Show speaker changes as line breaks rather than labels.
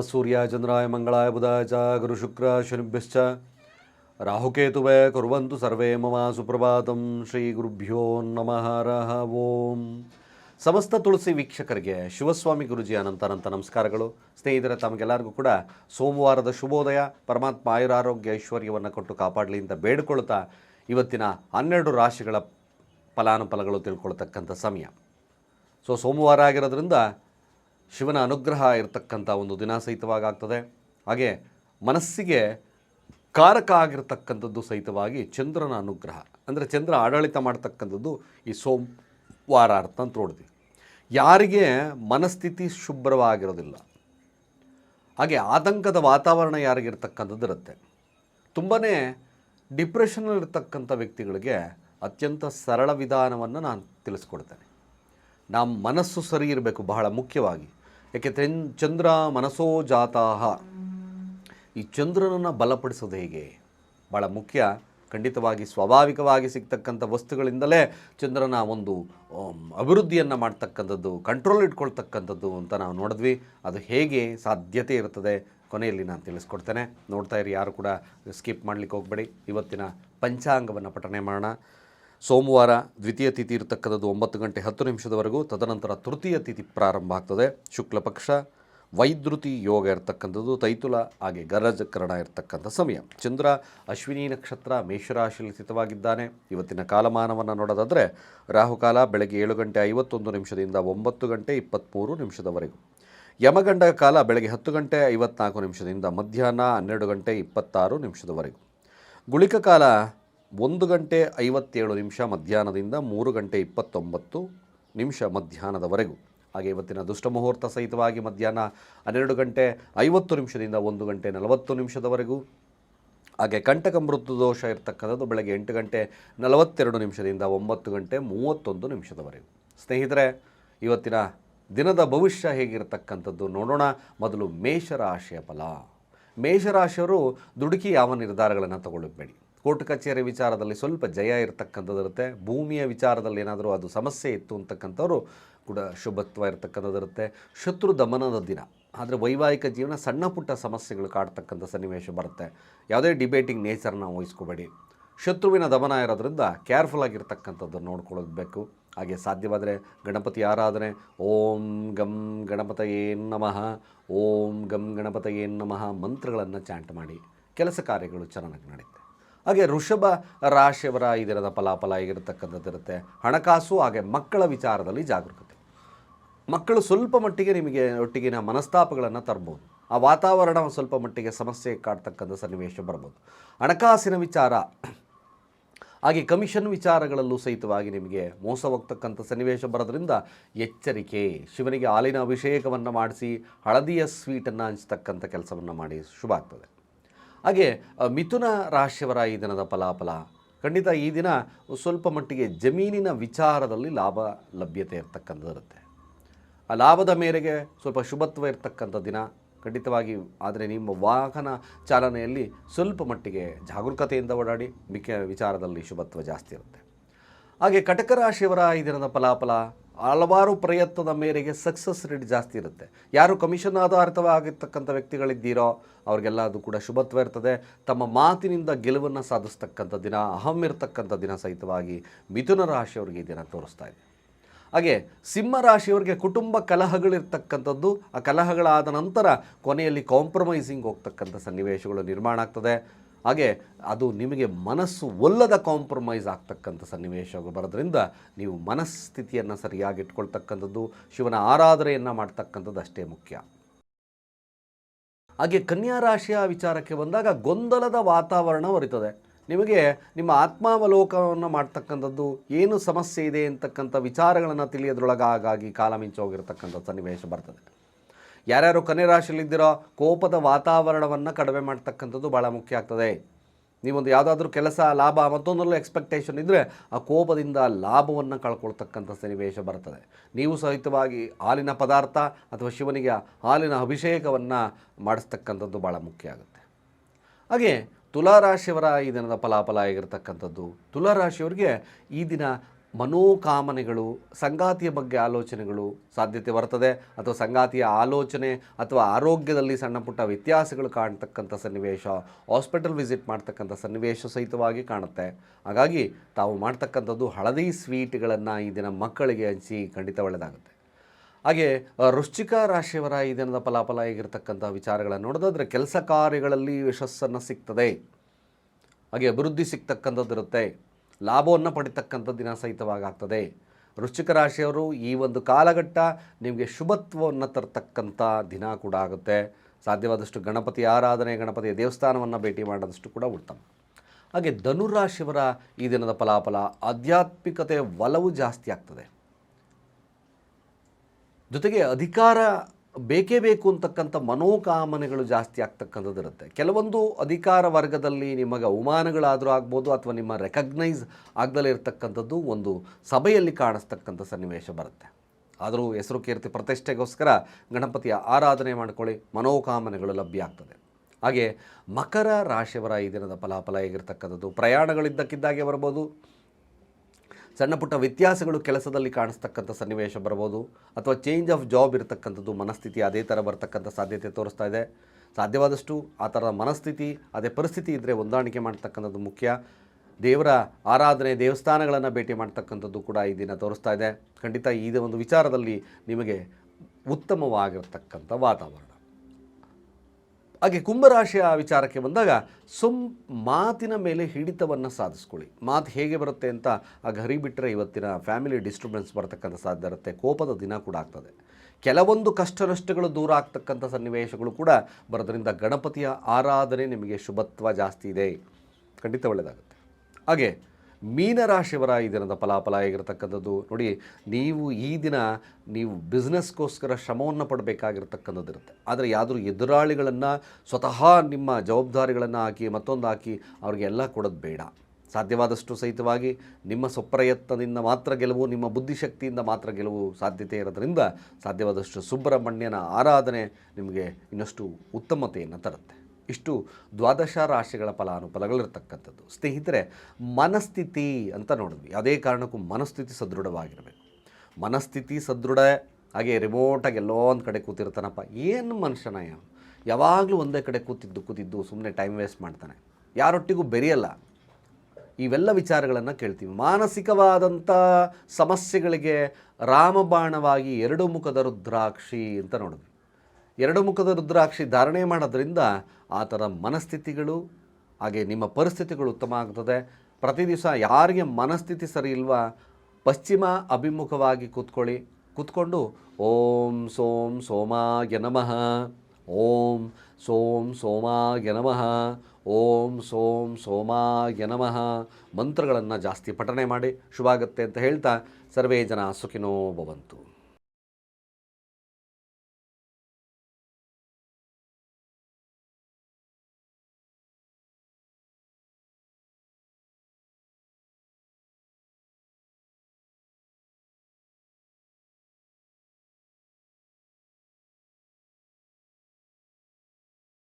ಸೂರ್ಯ ಚಂದ್ರಾಯ ಮಂಗಳಾಯ ಬುಧಾಯ ಚ ಗುರು ಶುಕ್ರ ಶನಿಭ್ಯಶ್ಚ ರಾಹುಕೇತುವೆ ಕುರುವಂತು ಸರ್ವೇ ಮಮ ಸುಪ್ರಭಾತಂ ಶ್ರೀ ಗುರುಭ್ಯೋ ನಮಃ ರಹ ಓಂ ಸಮಸ್ತ ತುಳಸಿ ವೀಕ್ಷಕರಿಗೆ ಶಿವಸ್ವಾಮಿ ಗುರುಜಿ ಅನಂತ ಅನಂತ ನಮಸ್ಕಾರಗಳು. ಸ್ನೇಹಿತರೆ, ತಮಗೆಲ್ಲರಿಗೂ ಕೂಡ ಸೋಮವಾರದ ಶುಭೋದಯ, ಪರಮಾತ್ಮ ಆಯುರಾರೋಗ್ಯ ಐಶ್ವರ್ಯವನ್ನು ಕೊಟ್ಟು ಕಾಪಾಡಲಿ ಅಂತ ಬೇಡಿಕೊಳ್ತಾ ಇವತ್ತಿನ ಹನ್ನೆರಡು ರಾಶಿಗಳ ಫಲಾನುಫಲಗಳು ತಿಳ್ಕೊಳ್ತಕ್ಕಂಥ ಸಮಯ. ಸೊ ಸೋಮವಾರ ಆಗಿರೋದ್ರಿಂದ ಶಿವನ ಅನುಗ್ರಹ ಇರತಕ್ಕಂಥ ಒಂದು ದಿನ ಸಹಿತವಾಗಿ ಆಗ್ತದೆ ಹಾಗೆ ಮನಸ್ಸಿಗೆ ಕಾರಕ ಆಗಿರತಕ್ಕಂಥದ್ದು ಸಹಿತವಾಗಿ ಚಂದ್ರನ ಅನುಗ್ರಹ. ಅಂದರೆ ಚಂದ್ರ ಆಡಳಿತ ಮಾಡ್ತಕ್ಕಂಥದ್ದು ಈ ಸೋಮವಾರ ಅರ್ಥ ಅಂತ ನೋಡಿದ್ವಿ ಯಾರಿಗೆ ಮನಸ್ಥಿತಿ ಶುಭ್ರವಾಗಿರೋದಿಲ್ಲ. ಹಾಗೆ ಆತಂಕದ ವಾತಾವರಣ ಯಾರಿಗಿರ್ತಕ್ಕಂಥದ್ದು ಇರುತ್ತೆ. ತುಂಬಾ ಡಿಪ್ರೆಷನಲ್ಲಿರ್ತಕ್ಕಂಥ ವ್ಯಕ್ತಿಗಳಿಗೆ ಅತ್ಯಂತ ಸರಳ ವಿಧಾನವನ್ನು ನಾನು ತಿಳಿಸ್ಕೊಡ್ತೇನೆ. ನಮ್ಮ ಮನಸ್ಸು ಸರಿ ಇರಬೇಕು ಬಹಳ ಮುಖ್ಯವಾಗಿ. ಯಾಕೆ ತೆನ್ ಚಂದ್ರ ಮನಸೋ ಜಾತಾಹ. ಈ ಚಂದ್ರನನ್ನು ಬಲಪಡಿಸೋದು ಹೇಗೆ? ಭಾಳ ಮುಖ್ಯ. ಖಂಡಿತವಾಗಿ ಸ್ವಾಭಾವಿಕವಾಗಿ ಸಿಗ್ತಕ್ಕಂಥ ವಸ್ತುಗಳಿಂದಲೇ ಚಂದ್ರನ ಒಂದು ಅಭಿವೃದ್ಧಿಯನ್ನು ಮಾಡ್ತಕ್ಕಂಥದ್ದು ಕಂಟ್ರೋಲ್ ಇಟ್ಕೊಳ್ತಕ್ಕಂಥದ್ದು ಅಂತ ನಾವು ನೋಡಿದ್ವಿ. ಅದು ಹೇಗೆ ಸಾಧ್ಯತೆ ಇರ್ತದೆ ಕೊನೆಯಲ್ಲಿ ನಾನು ತಿಳಿಸ್ಕೊಡ್ತೇನೆ. ನೋಡ್ತಾ ಇರಿ, ಯಾರು ಕೂಡ ಸ್ಕಿಪ್ ಮಾಡಲಿಕ್ಕೆ ಹೋಗಬೇಡಿ. ಇವತ್ತಿನ ಪಂಚಾಂಗವನ್ನು ಪಠನೆ ಮಾಡೋಣ. ಸೋಮವಾರ ದ್ವಿತೀಯ ತಿಥಿ ಇರತಕ್ಕಂಥದ್ದು ಒಂಬತ್ತು ಗಂಟೆ ಹತ್ತು ನಿಮಿಷದವರೆಗೂ, ತದನಂತರ ತೃತೀಯ ತಿಥಿ ಪ್ರಾರಂಭ ಆಗ್ತದೆ. ಶುಕ್ಲಪಕ್ಷ ವೈದ್ರುತಿ ಯೋಗ ಇರತಕ್ಕಂಥದ್ದು, ತೈತುಲ ಹಾಗೆ ಗರಜಕರಣ ಇರತಕ್ಕಂಥ ಸಮಯ. ಚಂದ್ರ, ಅಶ್ವಿನಿ ನಕ್ಷತ್ರ ಮೇಷರಾಶಿಯಲ್ಲಿ ಸ್ಥಿತವಾಗಿದ್ದಾನೆ. ಇವತ್ತಿನ ಕಾಲಮಾನವನ್ನು ನೋಡೋದಾದರೆ, ರಾಹುಕಾಲ ಬೆಳಗ್ಗೆ ಏಳು ಗಂಟೆ ಐವತ್ತೊಂದು ನಿಮಿಷದಿಂದ ಒಂಬತ್ತು ಗಂಟೆ ಇಪ್ಪತ್ತ್ಮೂರು ನಿಮಿಷದವರೆಗೂ. ಯಮಗಂಡ ಕಾಲ ಬೆಳಗ್ಗೆ ಹತ್ತು ಗಂಟೆ ಐವತ್ನಾಲ್ಕು ನಿಮಿಷದಿಂದ ಮಧ್ಯಾಹ್ನ ಹನ್ನೆರಡು ಗಂಟೆ ಇಪ್ಪತ್ತಾರು ನಿಮಿಷದವರೆಗೂ. ಗುಳಿಕ ಕಾಲ ಒಂದು ಗಂಟೆ ಐವತ್ತೇಳು ನಿಮಿಷ ಮಧ್ಯಾಹ್ನದಿಂದ ಮೂರು ಗಂಟೆ ಇಪ್ಪತ್ತೊಂಬತ್ತು ನಿಮಿಷ ಮಧ್ಯಾಹ್ನದವರೆಗೂ. ಹಾಗೆ ಇವತ್ತಿನ ದುಷ್ಟ ಮುಹೂರ್ತ ಸಹಿತವಾಗಿ ಮಧ್ಯಾಹ್ನ ಹನ್ನೆರಡು ಗಂಟೆ ಐವತ್ತು ನಿಮಿಷದಿಂದ ಒಂದು ಗಂಟೆ ನಲವತ್ತು ನಿಮಿಷದವರೆಗೂ. ಹಾಗೆ ಕಂಟಕ ಮೃತ್ಯು ದೋಷ ಇರತಕ್ಕಂಥದ್ದು ಬೆಳಗ್ಗೆ ಎಂಟು ಗಂಟೆ ನಲವತ್ತೆರಡು ನಿಮಿಷದಿಂದ ಒಂಬತ್ತು ಗಂಟೆ ಮೂವತ್ತೊಂದು ನಿಮಿಷದವರೆಗೂ. ಸ್ನೇಹಿತರೆ, ಇವತ್ತಿನ ದಿನದ ಭವಿಷ್ಯ ಹೇಗಿರತಕ್ಕಂಥದ್ದು ನೋಡೋಣ. ಮೊದಲು ಮೇಷರಾಶಿಯ ಫಲ. ಮೇಷರಾಶಿಯವರು ದುಡುಕಿ ಯಾವ ನಿರ್ಧಾರಗಳನ್ನು ತಗೊಳ್ಳಬೇಡಿ ಕೋರ್ಟ್ ಕಚೇರಿ ವಿಚಾರದಲ್ಲಿ ಸ್ವಲ್ಪ ಜಯ ಇರತಕ್ಕಂಥದ್ದು ಇರುತ್ತೆ ಭೂಮಿಯ ವಿಚಾರದಲ್ಲಿ ಏನಾದರೂ ಅದು ಸಮಸ್ಯೆ ಇತ್ತು ಅಂತಕ್ಕಂಥವ್ರು ಕೂಡ ಶುಭತ್ವ ಇರತಕ್ಕಂಥದ್ದು ಇರುತ್ತೆ ಶತ್ರು ದಮನದ ದಿನ. ಆದರೆ ವೈವಾಹಿಕ ಜೀವನ ಸಣ್ಣ ಪುಟ್ಟ ಸಮಸ್ಯೆಗಳು ಕಾಡ್ತಕ್ಕಂಥ ಸನ್ನಿವೇಶ ಬರುತ್ತೆ. ಯಾವುದೇ ಡಿಬೇಟಿಂಗ್ ನೇಚರ್ನ ವಹಿಸ್ಕೋಬೇಡಿ ಶತ್ರುವಿನ ದಮನ ಇರೋದ್ರಿಂದ ಕೇರ್ಫುಲ್ ಆಗಿರ್ತಕ್ಕಂಥದ್ದು ನೋಡ್ಕೊಳ್ಳೋದು ಬೇಕು ಹಾಗೆ ಸಾಧ್ಯವಾದರೆ ಗಣಪತಿ ಆರಾಧನೆ. ಓಂ ಗಂ ಏನ್ ನಮಃ. ಓಂ ಗಂ ಏನ್ ನಮಃ. ಮಂತ್ರಗಳನ್ನು ಚಾಂಟ್ ಮಾಡಿ. ಕೆಲಸ ಕಾರ್ಯಗಳು ಚೆನ್ನಾಗಿ ನಡೆಯುತ್ತೆ ಹಾಗೆ ಋಷಭ ರಾಶಿಯವರ ಇದರದ ಫಲಾಫಲ ಆಗಿರತಕ್ಕಂಥದ್ದು ಇರುತ್ತೆ? ಹಣಕಾಸು ಹಾಗೆ ಮಕ್ಕಳ ವಿಚಾರದಲ್ಲಿ ಜಾಗರೂಕತೆ. ಮಕ್ಕಳು ಸ್ವಲ್ಪ ಮಟ್ಟಿಗೆ ನಿಮಗೆ ಒಟ್ಟಿಗಿನ ಮನಸ್ತಾಪಗಳನ್ನು ತರ್ಬೋದು. ಆ ವಾತಾವರಣ ಸ್ವಲ್ಪ ಮಟ್ಟಿಗೆ ಸಮಸ್ಯೆ ಕಾಡ್ತಕ್ಕಂಥ ಸನ್ನಿವೇಶ ಬರ್ಬೋದು. ಹಣಕಾಸಿನ ವಿಚಾರ, ಹಾಗೆ ಕಮಿಷನ್ ವಿಚಾರಗಳಲ್ಲೂ ಸಹಿತವಾಗಿ ನಿಮಗೆ ಮೋಸ ಹೋಗ್ತಕ್ಕಂಥ ಸನ್ನಿವೇಶ ಬರೋದ್ರಿಂದ ಎಚ್ಚರಿಕೆ, ಶಿವನಿಗೆ ಹಾಲಿನ ಅಭಿಷೇಕವನ್ನು ಮಾಡಿಸಿ, ಹಳದಿಯ ಸ್ವೀಟನ್ನು ಹಂಚ್ತಕ್ಕಂಥ ಕೆಲಸವನ್ನು ಮಾಡಿ, ಶುಭ ಆಗ್ತದೆ. ಹಾಗೆ ಮಿಥುನ ರಾಶಿಯವರ ಈ ದಿನದ ಫಲಾಫಲ. ಖಂಡಿತ ಈ ದಿನ ಸ್ವಲ್ಪ ಮಟ್ಟಿಗೆ ಜಮೀನಿನ ವಿಚಾರದಲ್ಲಿ ಲಾಭ ಲಭ್ಯತೆ ಇರ್ತಕ್ಕಂಥದ್ದು ಇರುತ್ತೆ. ಆ ಲಾಭದ ಮೇರೆಗೆ ಸ್ವಲ್ಪ ಶುಭತ್ವ ಇರತಕ್ಕಂಥ ದಿನ. ಖಂಡಿತವಾಗಿ ಆದರೆ ನಿಮ್ಮ ವಾಹನ ಚಾಲನೆಯಲ್ಲಿ ಸ್ವಲ್ಪ ಮಟ್ಟಿಗೆ ಜಾಗರೂಕತೆಯಿಂದ ಓಡಾಡಿ, ಮಿಕ್ಕ ವಿಚಾರದಲ್ಲಿ ಶುಭತ್ವ ಜಾಸ್ತಿ ಇರುತ್ತೆ. ಹಾಗೆ ಕಟಕ ರಾಶಿಯವರ ಈ ದಿನದ ಫಲಾಫಲ ಹಲವಾರು ಪ್ರಯತ್ನದ ಮೇರೆಗೆ ಸಕ್ಸಸ್ ರೇಟ್ ಜಾಸ್ತಿ ಇರುತ್ತೆ. ಯಾರು ಕಮಿಷನ್ ಆಧಾರಿತವಾಗಿರ್ತಕ್ಕಂಥ ವ್ಯಕ್ತಿಗಳಿದ್ದೀರೋ ಅವ್ರಿಗೆಲ್ಲ ಅದು ಕೂಡ ಶುಭತ್ವ ಇರ್ತದೆ. ತಮ್ಮ ಮಾತಿನಿಂದ ಗೆಲುವನ್ನು ಸಾಧಿಸ್ತಕ್ಕಂಥ ದಿನ, ಅಹಂ ಇರತಕ್ಕಂಥ ದಿನ ಸಹಿತವಾಗಿ ಮಿಥುನ ರಾಶಿಯವ್ರಿಗೆ ಈ ದಿನ ತೋರಿಸ್ತಾ ಇದೆ. ಹಾಗೆ ಸಿಂಹ ರಾಶಿಯವರಿಗೆ ಕುಟುಂಬ ಕಲಹಗಳಿರ್ತಕ್ಕಂಥದ್ದು, ಆ ಕಲಹಗಳಾದ ನಂತರ ಕೊನೆಯಲ್ಲಿ ಕಾಂಪ್ರಮೈಸಿಂಗ್ ಹೋಗ್ತಕ್ಕಂಥ ಸನ್ನಿವೇಶಗಳು ನಿರ್ಮಾಣ ಆಗ್ತದೆ. ಹಾಗೆ ಅದು ನಿಮಗೆ ಮನಸ್ಸು ಒಲ್ಲದ ಕಾಂಪ್ರಮೈಸ್ ಆಗ್ತಕ್ಕಂಥ ಸನ್ನಿವೇಶ ಬರೋದ್ರಿಂದ ನೀವು ಮನಸ್ಥಿತಿಯನ್ನು ಸರಿಯಾಗಿ ಇಟ್ಕೊಳ್ತಕ್ಕಂಥದ್ದು, ಶಿವನ ಆರಾಧನೆಯನ್ನು ಮಾಡ್ತಕ್ಕಂಥದ್ದು ಅಷ್ಟೇ ಮುಖ್ಯ. ಹಾಗೆ ಕನ್ಯಾ ರಾಶಿಯ ವಿಚಾರಕ್ಕೆ ಬಂದಾಗ ಗೊಂದಲದ ವಾತಾವರಣ ಹೊರಿತದೆ. ನಿಮಗೆ ನಿಮ್ಮ ಆತ್ಮಾವಲೋಕನವನ್ನು ಮಾಡ್ತಕ್ಕಂಥದ್ದು, ಏನು ಸಮಸ್ಯೆ ಇದೆ ಅಂತಕ್ಕಂಥ ವಿಚಾರಗಳನ್ನು ತಿಳಿಯೋದ್ರೊಳಗಾಗಿ ಕಾಲ ಮಿಂಚೋಗಿರ್ತಕ್ಕಂಥ ಸನ್ನಿವೇಶ ಬರ್ತದೆ. ಯಾರ್ಯಾರು ಕನ್ಯಾ ರಾಶಿಯಲ್ಲಿದ್ದೀರೋ ಕೋಪದ ವಾತಾವರಣವನ್ನು ಕಡಿಮೆ ಮಾಡ್ತಕ್ಕಂಥದ್ದು ಭಾಳ ಮುಖ್ಯ ಆಗ್ತದೆ. ನೀವೊಂದು ಯಾವುದಾದ್ರೂ ಕೆಲಸ, ಲಾಭ, ಮತ್ತೊಂದರಲ್ಲೂ ಎಕ್ಸ್ಪೆಕ್ಟೇಷನ್ ಇದ್ದರೆ ಆ ಕೋಪದಿಂದ ಲಾಭವನ್ನು ಕಳ್ಕೊಳ್ತಕ್ಕಂಥ ಸನ್ನಿವೇಶ ಬರ್ತದೆ. ನೀವು ಸಹಿತವಾಗಿ ಹಾಲಿನ ಪದಾರ್ಥ ಅಥವಾ ಶಿವನಿಗೆ ಹಾಲಿನ ಅಭಿಷೇಕವನ್ನು ಮಾಡಿಸ್ತಕ್ಕಂಥದ್ದು ಭಾಳ ಮುಖ್ಯ ಆಗುತ್ತೆ. ಹಾಗೆ ತುಲಾರಾಶಿಯವರ ಈ ದಿನದ ಫಲಾಫಲ ಆಗಿರ್ತಕ್ಕಂಥದ್ದು. ತುಲಾರಾಶಿಯವರಿಗೆ ಈ ದಿನ ಮನೋಕಾಮನೆಗಳು, ಸಂಗಾತಿಯ ಬಗ್ಗೆ ಆಲೋಚನೆಗಳು ಸಾಧ್ಯತೆ ಬರ್ತದೆ. ಅಥವಾ ಸಂಗಾತಿಯ ಆಲೋಚನೆ ಅಥವಾ ಆರೋಗ್ಯದಲ್ಲಿ ಸಣ್ಣ ಪುಟ್ಟ ವ್ಯತ್ಯಾಸಗಳು ಕಾಣ್ತಕ್ಕಂಥ ಸನ್ನಿವೇಶ, ಹಾಸ್ಪಿಟಲ್ ವಿಸಿಟ್ ಮಾಡ್ತಕ್ಕಂಥ ಸನ್ನಿವೇಶ ಸಹಿತವಾಗಿ ಕಾಣುತ್ತೆ. ಹಾಗಾಗಿ ತಾವು ಮಾಡ್ತಕ್ಕಂಥದ್ದು ಹಳದಿ ಸ್ವೀಟ್ಗಳನ್ನು ಈ ದಿನ ಮಕ್ಕಳಿಗೆ ಹಂಚಿ ಖಂಡಿತ ಒಳ್ಳೆಯದಾಗುತ್ತೆ ಹಾಗೆ ರುಶ್ಚಿಕ ರಾಶಿಯವರ ಈ ದಿನದ ಫಲಾಫಲ ಆಗಿರ್ತಕ್ಕಂಥ ವಿಚಾರಗಳನ್ನು ನೋಡೋದಾದರೆ ಕೆಲಸ ಕಾರ್ಯಗಳಲ್ಲಿ ಯಶಸ್ಸನ್ನು ಸಿಗ್ತದೆ. ಹಾಗೆ ಅಭಿವೃದ್ಧಿ ಸಿಗ್ತಕ್ಕಂಥದ್ದು ಇರುತ್ತೆ ಲಾಭವನ್ನು ಪಡಿತಕ್ಕಂಥ ದಿನ ಸಹಿತವಾಗ್ತದೆ. ವೃಶ್ಚಿಕ ರಾಶಿಯವರು ಈ ಒಂದು ಕಾಲಘಟ್ಟ ನಿಮಗೆ ಶುಭತ್ವವನ್ನು ತರ್ತಕ್ಕಂಥ ದಿನ ಕೂಡ ಆಗುತ್ತೆ. ಸಾಧ್ಯವಾದಷ್ಟು ಗಣಪತಿ ಆರಾಧನೆ, ಗಣಪತಿಯ ದೇವಸ್ಥಾನವನ್ನು ಭೇಟಿ ಮಾಡೋದಷ್ಟು ಕೂಡ ಉತ್ತಮ. ಹಾಗೆ ಧನುರಾಶಿಯವರ ಈ ದಿನದ ಫಲಾಫಲ ಆಧ್ಯಾತ್ಮಿಕತೆ ಒಲವು ಜಾಸ್ತಿ ಆಗ್ತದೆ. ಜೊತೆಗೆ ಅಧಿಕಾರ ಬೇಕೇ ಬೇಕು ಅಂತಕ್ಕಂಥ ಮನೋಕಾಮನೆಗಳು ಜಾಸ್ತಿ ಆಗ್ತಕ್ಕಂಥದ್ದು ಇರುತ್ತೆ. ಕೆಲವೊಂದು ಅಧಿಕಾರ ವರ್ಗದಲ್ಲಿ ನಿಮಗೆ ಅವಮಾನಗಳಾದರೂ ಆಗ್ಬೋದು ಅಥವಾ ನಿಮ್ಮ ರೆಕಗ್ನೈಸ್ ಆಗದಲ್ಲೇ ಇರತಕ್ಕಂಥದ್ದು ಒಂದು ಸಭೆಯಲ್ಲಿ ಕಾಣಿಸ್ತಕ್ಕಂಥ ಸನ್ನಿವೇಶ ಬರುತ್ತೆ. ಆದರೂ ಹೆಸರು ಕೀರ್ತಿ ಪ್ರತಿಷ್ಠೆಗೋಸ್ಕರ ಗಣಪತಿಯ ಆರಾಧನೆ ಮಾಡಿಕೊಳ್ಳಿ, ಮನೋಕಾಮನೆಗಳು ಲಭ್ಯ ಆಗ್ತದೆ. ಹಾಗೆ ಮಕರ ರಾಶಿಯವರ ಈ ದಿನದ ಫಲಾಫಲ ಹೇಗಿರ್ತಕ್ಕಂಥದ್ದು? ಪ್ರಯಾಣಗಳಿದ್ದಕ್ಕಿದ್ದಾಗೆ ಬರ್ಬೋದು ಸಣ್ಣ ಪುಟ್ಟ ವ್ಯತ್ಯಾಸಗಳು ಕೆಲಸದಲ್ಲಿ ಕಾಣಿಸ್ತಕ್ಕಂಥ ಸನ್ನಿವೇಶ ಬರ್ಬೋದು, ಅಥವಾ ಚೇಂಜ್ ಆಫ್ ಜಾಬ್ ಇರತಕ್ಕಂಥದ್ದು ಮನಸ್ಥಿತಿ ಅದೇ ಥರ ಬರ್ತಕ್ಕಂಥ ಸಾಧ್ಯತೆ ತೋರಿಸ್ತಾ ಇದೆ. ಸಾಧ್ಯವಾದಷ್ಟು ಆ ಥರದ ಮನಸ್ಥಿತಿ, ಅದೇ ಪರಿಸ್ಥಿತಿ ಇದ್ದರೆ ಹೊಂದಾಣಿಕೆ ಮಾಡ್ತಕ್ಕಂಥದ್ದು ಮುಖ್ಯ. ದೇವರ ಆರಾಧನೆ, ದೇವಸ್ಥಾನಗಳನ್ನು ಭೇಟಿ ಮಾಡ್ತಕ್ಕಂಥದ್ದು ಕೂಡ ಈ ದಿನ ತೋರಿಸ್ತಾ ಇದೆ. ಖಂಡಿತ ಈ ಒಂದು ವಿಚಾರದಲ್ಲಿ ನಿಮಗೆ ಉತ್ತಮವಾಗಿರ್ತಕ್ಕಂಥ ವಾತಾವರಣ. ಹಾಗೆ ಕುಂಭರಾಶಿಯ ವಿಚಾರಕ್ಕೆ ಬಂದಾಗ ಸುಮ್ ಮಾತಿನ ಮೇಲೆ ಹಿಡಿತವನ್ನು ಸಾಧಿಸ್ಕೊಳ್ಳಿ. ಮಾತು ಹೇಗೆ ಬರುತ್ತೆ ಅಂತ ಆಗ ಹರಿಬಿಟ್ಟರೆ ಇವತ್ತಿನ ಫ್ಯಾಮಿಲಿ ಡಿಸ್ಟರ್ಬೆನ್ಸ್ ಬರ್ತಕ್ಕಂಥ ಸಾಧ್ಯ ಇರುತ್ತೆ. ಕೋಪದ ದಿನ ಕೂಡ ಆಗ್ತದೆ. ಕೆಲವೊಂದು ಕಷ್ಟ ನಷ್ಟಗಳು ದೂರ ಆಗ್ತಕ್ಕಂಥ ಸನ್ನಿವೇಶಗಳು ಕೂಡ ಬರೋದರಿಂದ ಗಣಪತಿಯ ಆರಾಧನೆ ನಿಮಗೆ ಶುಭತ್ವ ಜಾಸ್ತಿ ಇದೆ. ಖಂಡಿತ ಒಳ್ಳೆಯದಾಗುತ್ತೆ ಹಾಗೆ ಮೀನರಾಶಿಯವರ ಈ ದಿನದ ಫಲಾಫಲ ಆಗಿರತಕ್ಕಂಥದ್ದು. ನೋಡಿ, ನೀವು ಈ ದಿನ ನೀವು ಬಿಸ್ನೆಸ್ಗೋಸ್ಕರ ಶ್ರಮವನ್ನು ಪಡಬೇಕಾಗಿರ್ತಕ್ಕಂಥದ್ದು ಇರುತ್ತೆ. ಆದರೆ ಯಾದರೂ ಎದುರಾಳಿಗಳನ್ನು ಸ್ವತಃ ನಿಮ್ಮ ಜವಾಬ್ದಾರಿಗಳನ್ನು ಹಾಕಿ, ಮತ್ತೊಂದು ಹಾಕಿ ಅವ್ರಿಗೆಲ್ಲ ಕೊಡೋದು ಬೇಡ. ಸಾಧ್ಯವಾದಷ್ಟು ಸಹಿತವಾಗಿ ನಿಮ್ಮ ಸ್ವಪ್ರಯತ್ನದಿಂದ ಮಾತ್ರ ಗೆಲುವು, ನಿಮ್ಮ ಬುದ್ಧಿಶಕ್ತಿಯಿಂದ ಮಾತ್ರ ಗೆಲುವು ಸಾಧ್ಯತೆ ಇರೋದರಿಂದ ಸಾಧ್ಯವಾದಷ್ಟು ಸುಬ್ರಹ್ಮಣ್ಯನ ಆರಾಧನೆ ನಿಮಗೆ ಇನ್ನಷ್ಟು ಉತ್ತಮತೆಯನ್ನು ತರುತ್ತೆ. ಇಷ್ಟು ದ್ವಾದಶ ರಾಶಿಗಳ ಫಲಾನುಫಲಗಳಿರ್ತಕ್ಕಂಥದ್ದು ಸ್ನೇಹಿತರೆ, ಮನಸ್ಥಿತಿ ಅಂತ ನೋಡಿದ್ವಿ. ಯಾವುದೇ ಕಾರಣಕ್ಕೂ ಮನಸ್ಥಿತಿ ಸದೃಢವಾಗಿರಬೇಕು. ಮನಸ್ಥಿತಿ ಸದೃಢ ಹಾಗೆ ರಿಮೋಟಾಗಿ ಎಲ್ಲೋ ಒಂದು ಕಡೆ ಕೂತಿರ್ತಾನಪ್ಪ. ಏನು ಮನುಷ್ಯನ ಯಾವ ಯಾವಾಗಲೂ ಒಂದೇ ಕಡೆ ಕೂತಿದ್ದು ಕೂತಿದ್ದು ಸುಮ್ಮನೆ ಟೈಮ್ ವೇಸ್ಟ್ ಮಾಡ್ತಾನೆ. ಯಾರೊಟ್ಟಿಗೂ ಬೆರೆಯಲ್ಲ. ಇವೆಲ್ಲ ವಿಚಾರಗಳನ್ನು ಕೇಳ್ತೀವಿ. ಮಾನಸಿಕವಾದಂಥ ಸಮಸ್ಯೆಗಳಿಗೆ ರಾಮಬಾಣವಾಗಿ ಎರಡು ಮುಖದ ರುದ್ರಾಕ್ಷಿ ಅಂತ ನೋಡಿದ್ವಿ. ಎರಡು ಮುಖದ ರುದ್ರಾಕ್ಷಿ ಧಾರಣೆ ಮಾಡೋದ್ರಿಂದ ಆ ಥರ ಮನಸ್ಥಿತಿಗಳು, ಹಾಗೆ ನಿಮ್ಮ ಪರಿಸ್ಥಿತಿಗಳು ಉತ್ತಮ ಆಗ್ತದೆ. ಪ್ರತಿ ದಿವಸ ಯಾರಿಗೆ ಮನಸ್ಥಿತಿ ಸರಿ ಇಲ್ವಾ, ಪಶ್ಚಿಮ ಅಭಿಮುಖವಾಗಿ ಕೂತ್ಕೊಳ್ಳಿ. ಕೂತ್ಕೊಂಡು ಓಂ ಸೋಂ ಸೋಮಾಯ ನಮಃ. ಓಂ ಸೋಂ ಸೋಮಾಯ ನಮಃ. ಓಂ ಸೋಂ ಸೋಮಾಯ ನಮಃ. ಮಂತ್ರಗಳನ್ನು ಜಾಸ್ತಿ ಪಠನೆ ಮಾಡಿ. ಶುಭ ಆಗುತ್ತೆ ಅಂತ ಹೇಳ್ತಾ ಸರ್ವೇ ಜನ ಸುಖಿನೋ ಭವಂತು.